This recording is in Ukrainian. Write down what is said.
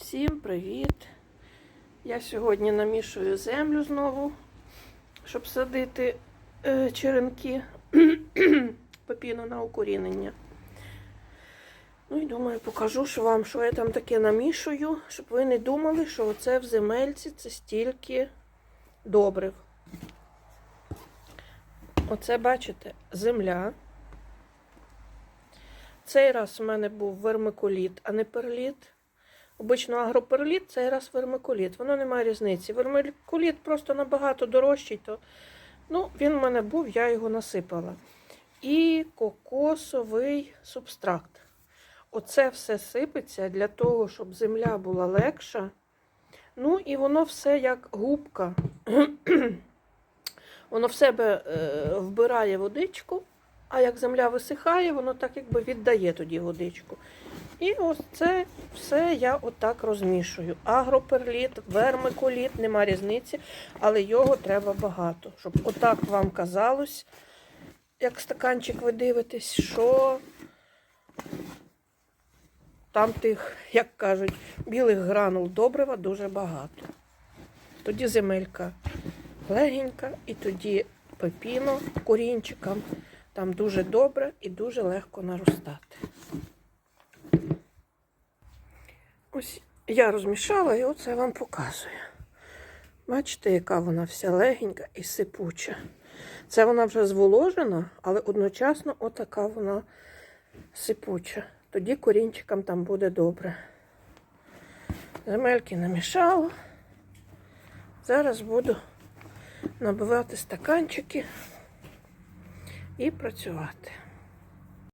Всім привіт! Я сьогодні намішую землю знову, щоб садити е, черенки пепіно на укорінення. Ну і думаю, покажу що вам, що я там таке намішую, щоб ви не думали, що оце в земельці це стільки добрив. Оце, бачите, земля. Цей раз у мене був вермикуліт, а не перліт. Обично агроперліт, цей раз вермикуліт. Воно не має різниці. Вермикуліт просто набагато дорожчий, то ну, він в мене був, я його насипала. І кокосовий субстракт. Оце все сипеться для того, щоб земля була легша. Ну і воно все як губка. воно в себе е, вбирає водичку, а як земля висихає, воно так якби віддає тоді водичку. І ось це все я отак розмішую. Агроперліт, вермикуліт, нема різниці, але його треба багато. Щоб отак вам казалось, як стаканчик ви дивитесь, що там тих, як кажуть, білих гранул добрива дуже багато. Тоді земелька легенька, і тоді пепіно корінчикам там дуже добре і дуже легко наростати. Ось я розмішала і оце вам показую. Бачите, яка вона вся легенька і сипуча. Це вона вже зволожена, але одночасно отака вона сипуча. Тоді корінчикам там буде добре. Земельки намішала. Зараз буду набивати стаканчики і працювати.